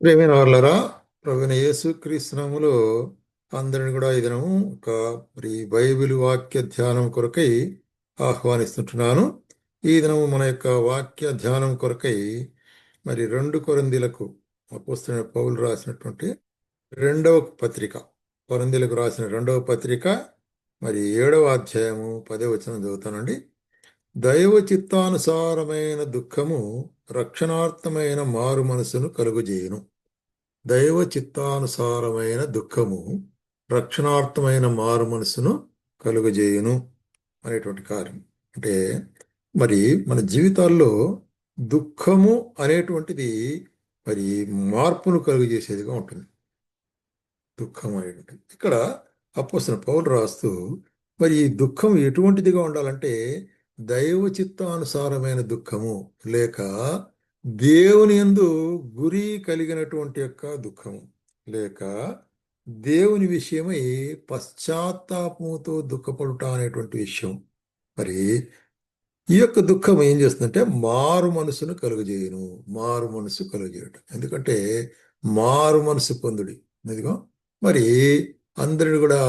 ప్రేమైన వాళ్ళరా ప్రవీణ యేసు క్రీస్తునాములో అందరిని కూడా ఈ దినము ఒక మరి బైబిల్ వాక్య ధ్యానం కొరకై ఆహ్వానిస్తుంటున్నాను. ఈ దినము మన యొక్క వాక్య ధ్యానం కొరకై మరి రెండు కొరందీలకు అపోస్తున్న పౌలు రాసినటువంటి రెండవ పత్రిక కొరందీలకు రాసిన రెండవ పత్రిక మరి ఏడవ అధ్యాయము పదే వచనం చదువుతానండి. దైవ చిత్తానుసారమైన దుఃఖము రక్షణార్థమైన మారు మనసును కలుగుజేయను. దైవ చిత్తానుసారమైన దుఃఖము రక్షణార్థమైన మారు మనసును కలుగజేయును అనేటువంటి కార్యం. అంటే మరి మన జీవితాల్లో దుఃఖము అనేటువంటిది మరి మార్పును కలుగజేసేదిగా ఉంటుంది. దుఃఖం అనేటువంటిది ఇక్కడ అప్పసిన పౌలు రాస్తూ మరి ఈ దుఃఖం ఎటువంటిదిగా ఉండాలంటే దైవ చిత్తానుసారమైన దుఃఖము లేక దేవుని ఎందు గురి కలిగినటువంటి యొక్క దుఃఖము. లేక దేవుని విషయమై పశ్చాత్తాపముతో దుఃఖపడుట అనేటువంటి విషయం. మరి ఈ యొక్క దుఃఖం ఏం చేస్తుందంటే మారు మనసును కలుగజేయను. మారు మనసు కలుగజేయటం. ఎందుకంటే మారు మనసు పొందుడి. ఇదిగో మరి అందరిని కూడా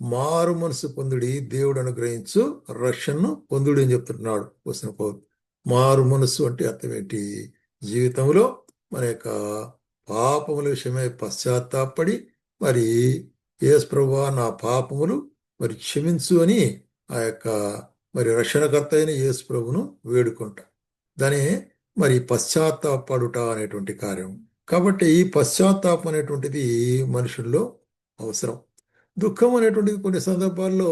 మారు మనసు పొందుడి దేవుడు అనుగ్రహించు రక్షణను పొందుడు అని చెప్తున్నాడు. వస్తున్న పౌరు మారు మనస్సు అంటే అర్థం ఏంటి? జీవితంలో మన యొక్క పాపముల విషయమై పశ్చాత్తాపడి మరి ఏసు ప్రభా నా పాపములు మరి క్షమించు అని ఆ యొక్క మరి రక్షణకర్త అయిన యేసు ప్రభును వేడుకుంటా. దాని మరి పశ్చాత్తాపడుట అనేటువంటి కార్యం. కాబట్టి ఈ పశ్చాత్తాపం అనేటువంటిది మనుషుల్లో అవసరం. దుఃఖం అనేటువంటిది కొన్ని సందర్భాల్లో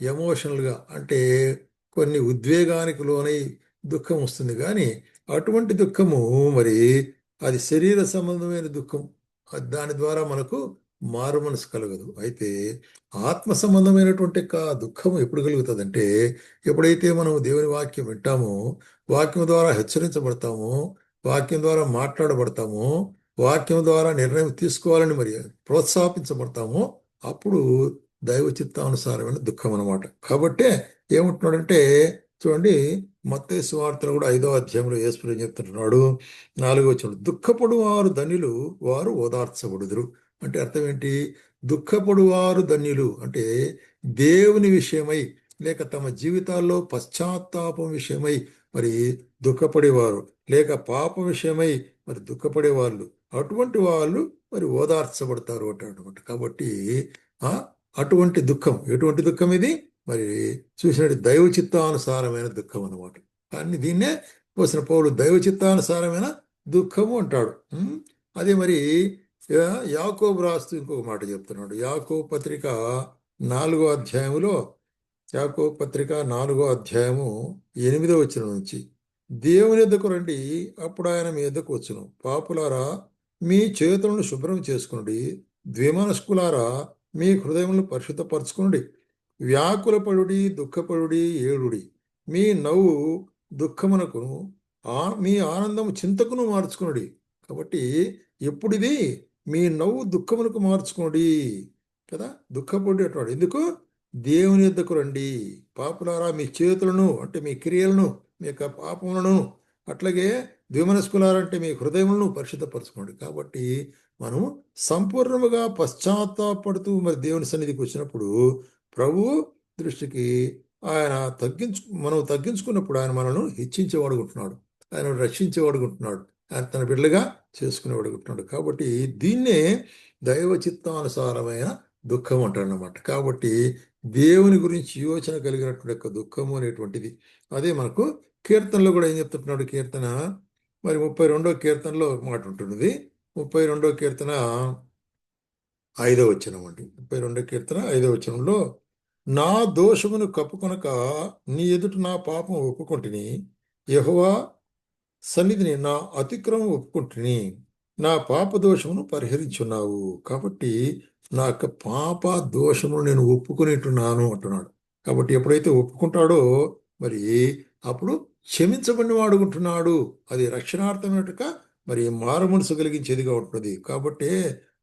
ఎమోషనల్గా అంటే కొన్ని ఉద్వేగానికి లోనై దుఃఖం వస్తుంది కానీ అటువంటి దుఃఖము మరి అది శరీర సంబంధమైన దుఃఖం. దాని ద్వారా మనకు మారు మనసు కలగదు. అయితే ఆత్మ సంబంధమైనటువంటి దుఃఖం ఎప్పుడు కలుగుతుందంటే ఎప్పుడైతే మనం దేవుని వాక్యం వింటామో వాక్యం ద్వారా హెచ్చరించబడతామో వాక్యం ద్వారా మాట్లాడబడతామో వాక్యం ద్వారా నిర్ణయం తీసుకోవాలని మరి ప్రోత్సాహించబడతామో అప్పుడు దైవ చిత్తానుసారమైన దుఃఖం అనమాట కాబట్టే ఏమంటున్నాడంటే చూడండి మత్తే సువార్తలు కూడా ఐదో అధ్యాయంలో యేసుప్రభు చెప్తున్నాడు నాలుగో వచ్చిన దుఃఖపడు వారు వారు ఓదార్చబడుదురు. అంటే అర్థం ఏంటి? దుఃఖపడు వారు ధన్యులు అంటే దేవుని విషయమై లేక తమ జీవితాల్లో పశ్చాత్తాపం విషయమై మరి దుఃఖపడేవారు లేక పాప విషయమై మరి దుఃఖపడే వాళ్ళు అటువంటి వాళ్ళు మరి ఓదార్చబడతారు అంటాడు కాబట్టి అటువంటి దుఃఖం ఎటువంటి దుఃఖం ఇది? మరి చూసినట్టు దైవ చిత్తానుసారమైన దుఃఖం అనమాట కానీ దీన్నే పోసిన పౌలు దైవ చిత్తానుసారమైన దుఃఖము అంటాడు. అదే మరి యాకోబు రాస్తూ ఇంకొక మాట చెప్తున్నాడు. యాకో పత్రిక నాలుగో అధ్యాయములో యాకో పత్రిక నాలుగో అధ్యాయము ఎనిమిదో వచ్చిన నుంచి దేవుని ఎద్దకు రండి అప్పుడు ఆయన మీ ఎద్దకు వచ్చును. పాపులారా మీ చేతులను శుభ్రం చేసుకునండి ద్విమనస్కులారా మీ హృదయములను పరిశుద్ధపరచుకునండి. వ్యాకులపడుడి దుఃఖపడుడి ఏడుడి. మీ నవ్వు దుఃఖమునకును ఆ మీ ఆనందము చింతకును మార్చుకునుడి. కాబట్టి ఎప్పుడిది? మీ నవ్వు దుఃఖమునకు మార్చుకునుడి. కదా? దుఃఖపడి అంటాడు ఎందుకు? దేవుని ఎద్దకు రండి. పాపులారా మీ చేతులను అంటే మీ క్రియలను మీ యొక్క పాపములను అట్లాగే ద్విమనస్కులారంటే మీ హృదయములను పరిశుద్ధపరచుకోండి కాబట్టి మనం సంపూర్ణముగా పశ్చాత్తాపడుతూ మరి దేవుని సన్నిధికి వచ్చినప్పుడు ప్రభు దృష్టికి ఆయన తగ్గించు మనం తగ్గించుకున్నప్పుడు ఆయన మనల్ని హెచ్చించేవాడుకుంటున్నాడు. ఆయన రక్షించేవాడుకుంటున్నాడు. ఆయన తన బిడ్డలుగా చేసుకునేవాడుకుంటున్నాడు. కాబట్టి దీన్నే దైవ చిత్తానుసారమైన దుఃఖం అంటాడనమాట కాబట్టి దేవుని గురించి యోచన కలిగినటువంటి యొక్క దుఃఖము అనేటువంటిది. అదే మనకు కీర్తనలో కూడా ఏం చెప్తున్నాడు కీర్తన? మరి ముప్పై రెండో కీర్తనలో మాట ఉంటుంది ముప్పై రెండో కీర్తన ఐదో వచనం అండి. ముప్పై రెండో కీర్తన ఐదో వచనంలో నా దోషమును కప్పుకొనక నీ ఎదుట నా పాపం ఒప్పుకుంటుని. యహోవా సన్నిధిని నా అతిక్రమం ఒప్పుకుంటుని. నా పాప దోషమును పరిహరించున్నావు. కాబట్టి నా యొక్క పాప దోషమును నేను ఒప్పుకునేట్టున్నాను అంటున్నాడు. కాబట్టి ఎప్పుడైతే ఒప్పుకుంటాడో మరి అప్పుడు క్షమించబడిన వాడుకుంటున్నాడు అది రక్షణార్థమేటక మరి మారు మనసు కలిగించేదిగా ఉంటుంది కాబట్టి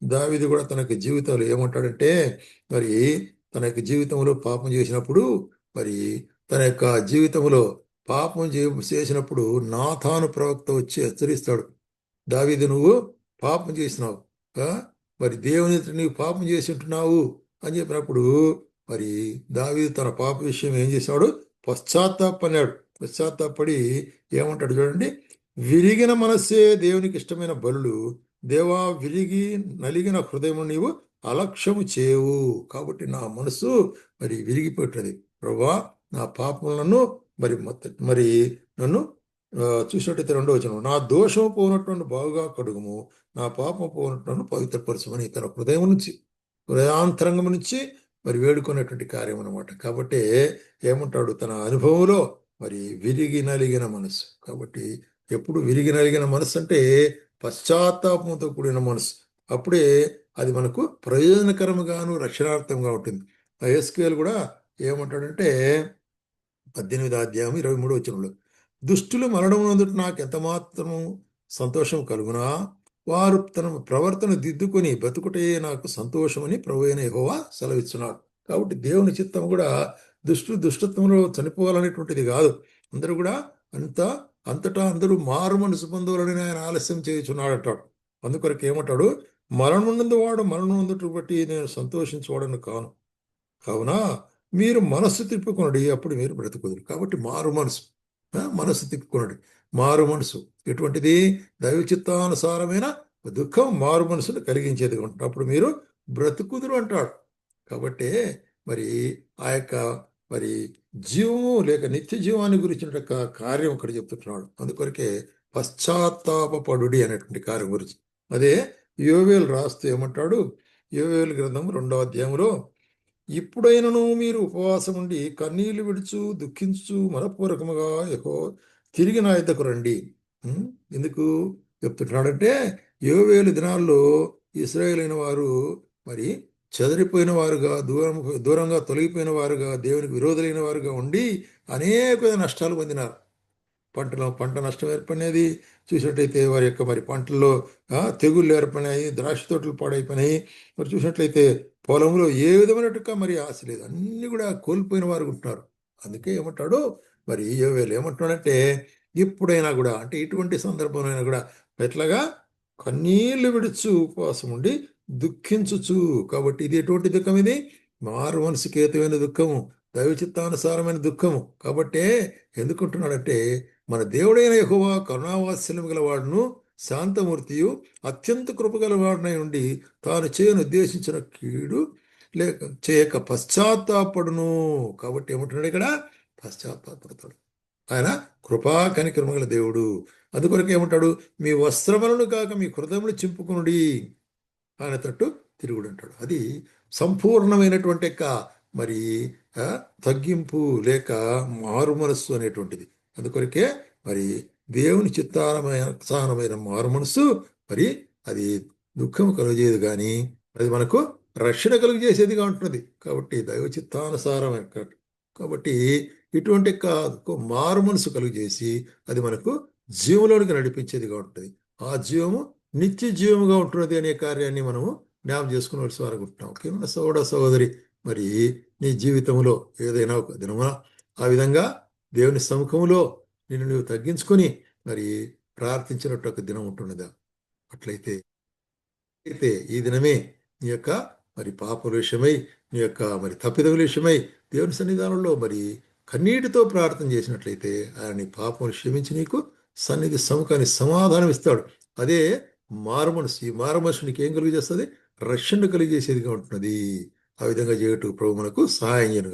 దావిది కూడా తనకి జీవితాలు ఏమంటాడంటే మరి తన యొక్క జీవితంలో పాపం చేసినప్పుడు మరి తన యొక్క జీవితంలో పాపం చేసినప్పుడు నాథాను ప్రవక్త వచ్చి హెచ్చరిస్తాడు. దావీదు నువ్వు పాపం చేసినావు మరి దేవుని నీవు పాపం చేసి ఉంటున్నావు అని చెప్పినప్పుడు మరి దావీదు తన పాప విషయం ఏం చేసినాడు పశ్చాత్తాపడినాడు పశ్చాత్తాపడి ఏమంటాడు చూడండి విరిగిన మనస్సే దేవునికి ఇష్టమైన బలులు. దేవా విరిగి నలిగిన హృదయం నీవు అలక్ష్యము చేయవు కాబట్టి నా మనసు మరి విరిగిపోతున్నది ప్రభా నా పాపములను మరి మరి నన్ను చూసినట్టయితే రెండో వచనం. నా దోషం పోనట్టు బాగుగా కడుగుము. నా పాపం పోనట్టు పవిత్రపరచమని తన హృదయం నుంచి హృదయాంతరంగం నుంచి మరి వేడుకునేటువంటి కార్యం అనమాట కాబట్టి ఏమంటాడు? తన అనుభవంలో మరి విరిగి నలిగిన మనసు. కాబట్టి ఎప్పుడు విరిగి నలిగిన మనసు అంటే పశ్చాత్తాపంతో కూడిన మనసు. అప్పుడే అది మనకు ప్రయోజనకరముగాను రక్షణార్థంగా ఉంటుంది. ఎస్క్యూఎల్ కూడా ఏమంటాడంటే పద్దెనిమిది అధ్యాయం ఇరవై మూడు వచ్చినప్పుడు దుష్టులు మరణమునందుట నాకు ఎంత మాత్రము సంతోషం కలుగునా? వారు తన ప్రవర్తన దిద్దుకొని బతుకుటే నాకు సంతోషమని ప్రభు అయిన యహోవా సెలవిస్తున్నాడు కాబట్టి దేవుని చిత్తం కూడా దుష్టులు దుష్టత్వంలో చనిపోవాలనేటువంటిది కాదు. అందరూ కూడా అంత అంతటా అందరూ మారు మనసు పొందవాలని ఆయన ఆలస్యం చేయుచున్నాడు అంటాడు అందుకొరకు ఏమంటాడు? మరణమునందు వాడు మరణమునందుట బట్టి నేను సంతోషించవాడని కాను. కావున మీరు మనస్సు తిప్పుకొనడి అప్పుడు మీరు బ్రతుకుదురు. కాబట్టి మారు మనసు. మనస్సు తిప్పుకొనడి. మారు మనసు. ఎటువంటిది? దైవ చిత్తానుసారమైన దుఃఖం మారు మనసును కలిగించేది ఉంటుంది అప్పుడు మీరు బ్రతుకుదురు అంటాడు. కాబట్టి మరి ఆ యొక్క మరి జీవము లేక నిత్య జీవాన్ని గురించిన కార్యం ఇక్కడ చెప్తున్నాడు అందుకొరకే పశ్చాత్తాపడు అనేటువంటి కార్యం గురించి. అదే యోవేలు రాస్తూ ఏమంటాడు? యోవేలు గ్రంథం రెండో అధ్యాయంలో ఇప్పుడైనను మీరు ఉపవాసం ఉండి కన్నీళ్ళు విడుచు దుఃఖించు మనపూర్వకముగా ఎక్కువ తిరిగి నా యుద్ధకు రండి. ఎందుకు చెప్తున్నాడంటే యోవేలు దినాల్లో ఇస్రాయేల్ అయిన వారు మరి చెదరిపోయిన వారుగా దూరం దూరంగా తొలగిపోయిన వారుగా దేవునికి విరోధులైన వారుగా ఉండి అనేక నష్టాలు పొందినారు. పంటలో పంట నష్టం ఏర్పడినది. చూసినట్లయితే వారి యొక్క మరి పంటల్లో తెగుళ్ళు ఏర్పడినాయి ద్రాక్ష తోటలు పాడైపోయినాయి. మరి చూసినట్లయితే పొలంలో ఏ విధమైనట్టుగా మరి ఆశ లేదు. అన్నీ కూడా కోల్పోయిన వారు ఉంటున్నారు అందుకే ఏమంటాడు మరి యోవేలు ఏమంటున్నాడంటే ఇప్పుడైనా కూడా అంటే ఇటువంటి సందర్భంలో కూడా ఎట్లాగా కన్నీళ్ళు విడుచు ఉపవాసం ఉండి దుఃఖించుచు. కాబట్టి ఇది ఎటువంటి దుఃఖం ఇది? మారు మనసుకి దుఃఖము దైవ చిత్తానుసారమైన దుఃఖము. కాబట్టే ఎందుకుంటున్నాడంటే మన దేవుడైన యహోవా కరుణావాత్సల్యం గలవాడును శాంతమూర్తియు అత్యంత కృపగలవాడునై ఉండి తాను చేయను ఉద్దేశించిన కీడు లేక చేయక పశ్చాత్తాపడును. కాబట్టి ఏమంటున్నాడు ఇక్కడ? పశ్చాత్తాపడతాడు ఆయన కృపా కనికరమగల దేవుడు. అందుకొరకు ఏమంటాడు? మీ వస్త్రములను కాక మీ హృదయములు చింపుకునుడి. ఆయన తట్టు తిరుగుడు అంటాడు. అది సంపూర్ణమైనటువంటి యొక్క మరి తగ్గింపు లేక మారు మనస్సు అనేటువంటిది. అందుకొరకే మరి దేవుని చిత్తారమైన సారమైన మారు మనసు మరి అది దుఃఖం కలుగజేయదు కానీ అది మనకు రక్షణ కలుగజేసేదిగా ఉంటుంది. కాబట్టి దైవ చిత్తానుసారమైన కాబట్టి ఇటువంటి కాదు. మారు మనసు కలుగజేసి అది మనకు జీవంలోనికి నడిపించేదిగా ఉంటుంది. ఆ జీవము నిత్య జీవముగా ఉంటున్నది అనే కార్యాన్ని మనము జ్ఞాపం చేసుకుని అనుకుంటున్నాం. కేవలం సోదర సహోదరి మరి నీ జీవితంలో ఏదైనా ఒక దినమున ఆ విధంగా దేవుని సముఖంలో నిన్ను నువ్వు తగ్గించుకొని మరి ప్రార్థించినట్టు ఒక దినం ఉంటున్నదా అట్లయితే అయితే ఈ దినమే నీ యొక్క మరి పాపల విషయమై నీ యొక్క మరి తప్పిదముల విషయమై దేవుని సన్నిధానంలో మరి కన్నీటితో ప్రార్థన చేసినట్లయితే ఆయన నీ పాపములు క్షమించి నీకు సన్నిధి సముఖాన్ని సమాధానం ఇస్తాడు. అదే మారుమనసు ఈ మారుమనసు నీకు ఏం కలుగజేస్తుంది? రక్షణ కలిగజేసేదిగా ఉంటున్నది. ఆ విధంగా చేయటం ప్రభు మనకు సహాయం చేయను